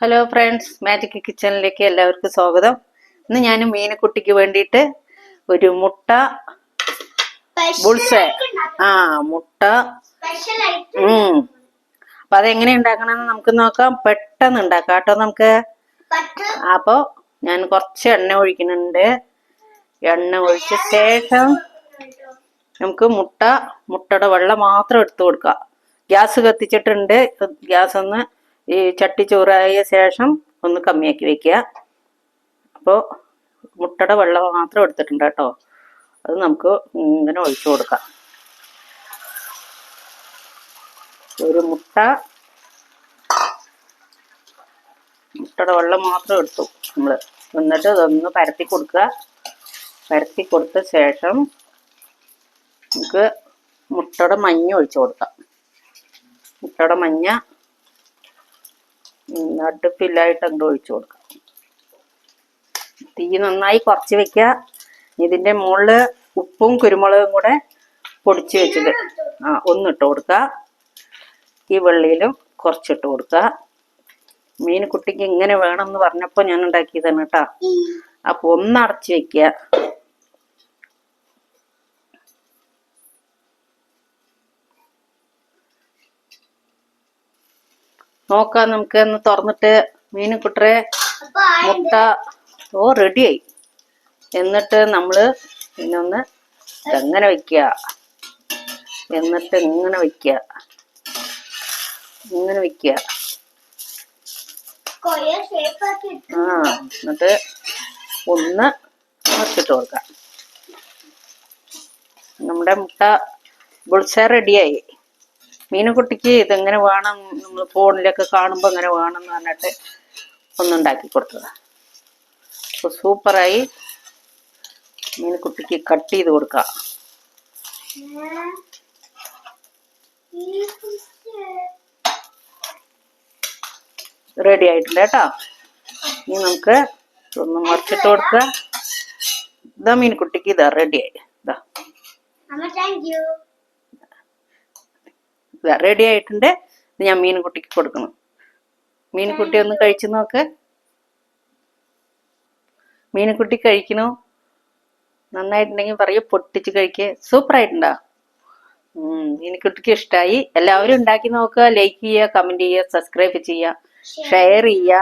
Hello friends magic കിച്ചണിലേക്ക് എല്ലാവർക്കും സ്വാഗതം. ഇന്ന് ഞാൻ മീനക്കുട്ടിക്ക് വേണ്ടിയിട്ട് ഒരു മുട്ട ബുൾസെ. ആ മുട്ട. അപ്പൊ അതെങ്ങനെ ഉണ്ടാക്കണമെന്ന് നമുക്ക് നോക്കാം. പെട്ടെന്ന് ഉണ്ടാക്കാം കേട്ടോ നമുക്ക്. അപ്പോ ഞാൻ കുറച്ച് എണ്ണ ഒഴിക്കുന്നുണ്ട്. എണ്ണ ഒഴിച്ച ശേഷം നമുക്ക് മുട്ട മുട്ടയുടെ വെള്ളം മാത്രം എടുത്തു കൊടുക്കാം. ഗ്യാസ് കത്തിച്ചിട്ടുണ്ട്. ഗ്യാസ് ഒന്ന് ഈ ചട്ടി ചോറായ ശേഷം ഒന്ന് കമ്മിയാക്കി വെക്കുക. അപ്പോൾ മുട്ടയുടെ വെള്ളം മാത്രം എടുത്തിട്ടുണ്ട് കേട്ടോ. അത് നമുക്ക് ഇങ്ങനെ ഒഴിച്ചു കൊടുക്കാം. ഒരു മുട്ട മുട്ടയുടെ വെള്ളം മാത്രം എടുത്തു നമ്മൾ എന്നിട്ട് ഇതൊന്ന് പരത്തി കൊടുക്കുക. പരത്തി കൊടുത്ത ശേഷം നമുക്ക് മുട്ടയുടെ മഞ്ഞ ഒഴിച്ചു കൊടുക്കാം. മുട്ടയുടെ മഞ്ഞ ഉം, അടുപ്പിലായിട്ട് അങ്ങോട്ട് ഒഴിച്ചു കൊടുക്കാം. തീ നന്നായി കുറച്ച് വെക്കുക ഇതിന്റെ മുകളിൽ ഉപ്പും കുരുമുളകും കൂടെ പൊടിച്ച് വെച്ചത്. ആ ഒന്നിട്ട് കൊടുക്കുക ഈ വെള്ളിയിലും കുറച്ചിട്ട് കൊടുക്കുക മീൻ കുട്ടിക്ക് ഇങ്ങനെ വേണം എന്ന് പറഞ്ഞപ്പോൾ ഞാൻ ഉണ്ടാക്കിയതാണ് കേട്ടോ. അപ്പോൾ ഒന്ന് അടച്ച് വെക്കുക നോക്കാം നമുക്ക്. ഒന്ന് തുറന്നിട്ട് മീൻ കുട്ടറെ മുട്ട. ഓ റെഡിയായി. എന്നിട്ട് നമ്മൾ ഇന്നൊന്ന് ഇതെങ്ങനെ വെക്കുക എന്നിട്ട് ഇങ്ങനെ വെക്കുക ഇങ്ങനെ ഇട്ടു ആ എന്നിട്ട് ഒന്ന് മറിച്ചിട്ട് കൊടുക്കാം. നമ്മുടെ മുട്ട ബുൾസ റെഡിയായി. മീനുകുട്ടിക്ക് ഇതെങ്ങനെ വേണം? നമ്മൾ ഫോണിലൊക്കെ കാണുമ്പോൾ ഇങ്ങനെ വേണം എന്ന് പറഞ്ഞിട്ട് ഒന്നുണ്ടാക്കി കൊടുത്തതാണ് അപ്പോൾ സൂപ്പറായി. മീനുകുട്ടിക്ക് കട്ട് ചെയ്ത് കൊടുക്കാം. റെഡി ആയിട്ടുണ്ട് കേട്ടോ. ഇനി നമുക്ക് ഒന്ന് മറിച്ചിട്ട് കൊടുക്കുക ഇതാ മീൻകുട്ടിക്ക് ഇതാ റെഡിയായി ഇതാ. താങ്ക് യു ഇതാ റെഡി ആയിട്ടുണ്ട്. ഇത് ഞാൻ മീൻകുട്ടിക്ക് കൊടുക്കണം മീൻകുട്ടി ഒന്ന് കഴിച്ചു നോക്ക്. മീൻകുട്ടി കഴിക്കണു നന്നായിട്ടുണ്ടെങ്കിൽ പറയൂ പൊട്ടിച്ച് കഴിക്കുക ഉം മീൻകുട്ടിക്ക് ഇഷ്ടമായി എല്ലാവരും ഉണ്ടാക്കി നോക്കുക. ലൈക്ക് ചെയ്യുക കമന്റ് ചെയ്യുക സബ്സ്ക്രൈബ് ചെയ്യുക ഷെയർ ചെയ്യുക.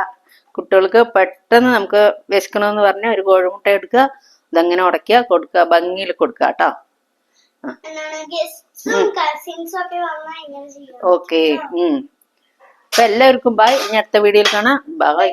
കുട്ടികൾക്ക് പെട്ടെന്ന് നമുക്ക് വിശക്കണമെന്ന് പറഞ്ഞാൽ ഒരു കോഴിമുട്ട എടുക്കുക. ഇതങ്ങനെ ഉടയ്ക്കുക കൊടുക്കുക ഭംഗിയിൽ കൊടുക്കുക കേട്ടോ. ഓക്കെ എല്ലാവർക്കും ബൈ ഇനി അടുത്ത വീഡിയോയിൽ കാണാം. ബൈ